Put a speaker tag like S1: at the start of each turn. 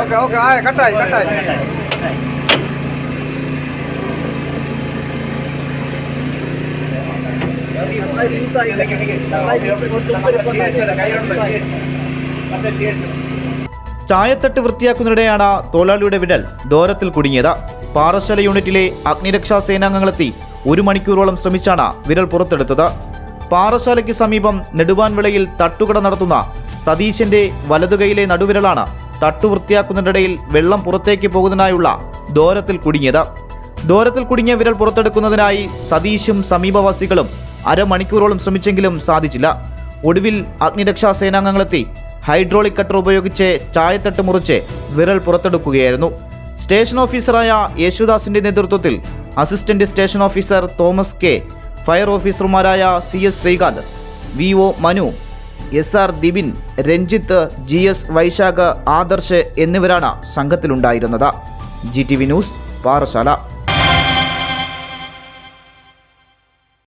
S1: Okay okay ആ കട്ടായി കട്ടായി.
S2: ചായത്തട്ട് വൃത്തിയാക്കുന്നതിനിടെയാണ് തൊഴിലാളിയുടെ വിടൽ ദോരത്തിൽ കുടുങ്ങിയത്. പാറശാല യൂണിറ്റിലെ അഗ്നിരക്ഷാ സേനാംഗങ്ങളെത്തി ഒരു മണിക്കൂറോളം ശ്രമിച്ചാണ് വിരൽ പുറത്തെടുത്തത്. പാറശാലയ്ക്ക് സമീപം നെടുവാൻവിളയിൽ തട്ടുകട നടത്തുന്ന സതീശന്റെ വലതുകൈയിലെ നടുവിരലാണ് തട്ടു വൃത്തിയാക്കുന്നതിനിടയിൽ വെള്ളം പുറത്തേക്ക് പോകുന്നതിനായുള്ള ദോരത്തിൽ കുടുങ്ങിയത്. ദോരത്തിൽ കുടുങ്ങിയ വിരൽ പുറത്തെടുക്കുന്നതിനായി സതീശും സമീപവാസികളും അരമണിക്കൂറോളം ശ്രമിച്ചെങ്കിലും സാധിച്ചില്ല. ഒടുവിൽ അഗ്നിരക്ഷാ സേനാംഗങ്ങളെത്തി ഹൈഡ്രോളിക് കട്ടർ ഉപയോഗിച്ച് ചായത്തട്ട് മുറിച്ച് വിരൽ പുറത്തെടുക്കുകയായിരുന്നു. സ്റ്റേഷൻ ഓഫീസറായ യേശുദാസിന്റെ നേതൃത്വത്തിൽ assistant station officer Thomas K. Fire ഓഫീസർമാരായ C S Sreekanth V O Manu S R Dibin Ranjith G S Vaishakh Adarsh എന്നിവരാണ് സംഘത്തിലുണ്ടായിരുന്നത്. G T V news Parassala